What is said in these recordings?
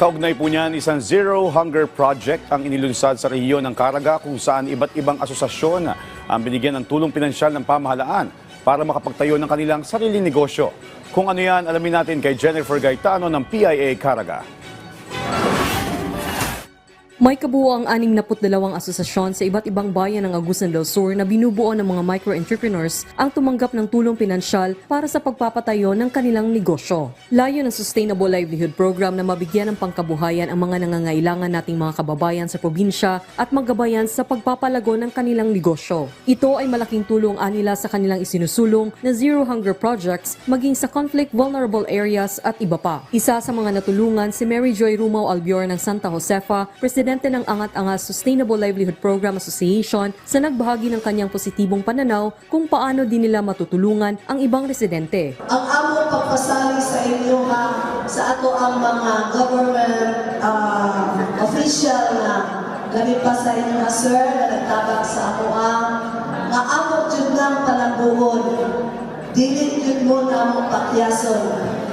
Kaugnay po niyan, isang Zero Hunger Project ang inilunsad sa rehiyon ng Caraga kung saan iba't ibang asosasyon ang binigyan ng tulong pinansyal ng pamahalaan para makapagtayo ng kanilang sariling negosyo. Kung ano yan, alamin natin kay Jennifer Gaetano ng PIA Caraga. May kabuo ang 62 asosasyon sa iba't ibang bayan ng Agusan del Sur na binubuo ng mga micro-entrepreneurs ang tumanggap ng tulong pinansyal para sa pagpapatayo ng kanilang negosyo. Layo ng Sustainable Livelihood Program na mabigyan ng pangkabuhayan ang mga nangangailangan nating mga kababayan sa probinsya at magabayan sa pagpapalago ng kanilang negosyo. Ito ay malaking tulong anila sa kanilang isinusulong na Zero Hunger Projects maging sa conflict vulnerable areas at iba pa. Isa sa mga natulungan si Mary Joy Rumao Albior ng Santa Josefa, presidente ng Angat Angas Sustainable Livelihood Program Association sa nagbahagi ng kanyang positibong pananaw kung paano din nila matutulungan ang ibang residente. ang among pagpasali sa inyo ha sa ato ang mga government ah, official na gabi pa sa inyo na sir na nagtabang sa ako ang nga among jud ng palambuhon dili jud mo na among pakyason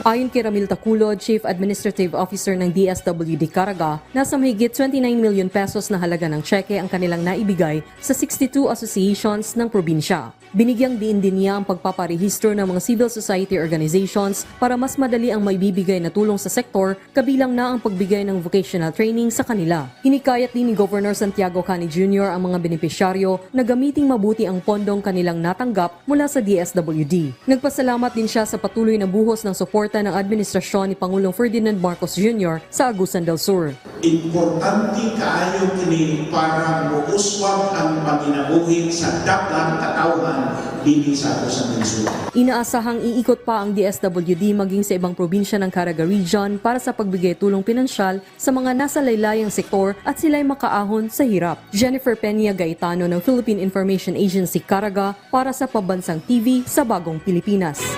Ayon kay Ramil Taculod, Chief Administrative Officer ng DSWD Caraga, nasa mahigit 29 million pesos na halaga ng tseke ang kanilang naibigay sa 62 associations ng probinsya. Binigyang diin din niya ang pagpaparehistro ng mga civil society organizations para mas madali ang maibibigay na tulong sa sektor, kabilang na ang pagbigay ng vocational training sa kanila. Hinikayat din ni Governor Santiago Cani Jr. ang mga benepisyaryo na gamiting mabuti ang pondong kanilang natanggap mula sa DSWD. Nagpasalamat din siya sa patuloy na buhos ng suporta ng administrasyon ni Pangulong Ferdinand Marcos Jr. sa Agusan del Sur. Importante kaayo kini para muuswag ang panginabuhi sa daghang katawhan dinhi sa ato sa Mensura. Inaasahang iikot pa ang DSWD maging sa ibang probinsya ng Caraga Region para sa pagbigay tulong pinansyal sa mga nasa laylayang sektor at sila'y makaahon sa hirap. Jennifer Peña Gaetano ng Philippine Information Agency Caraga para sa Pabansang TV sa Bagong Pilipinas.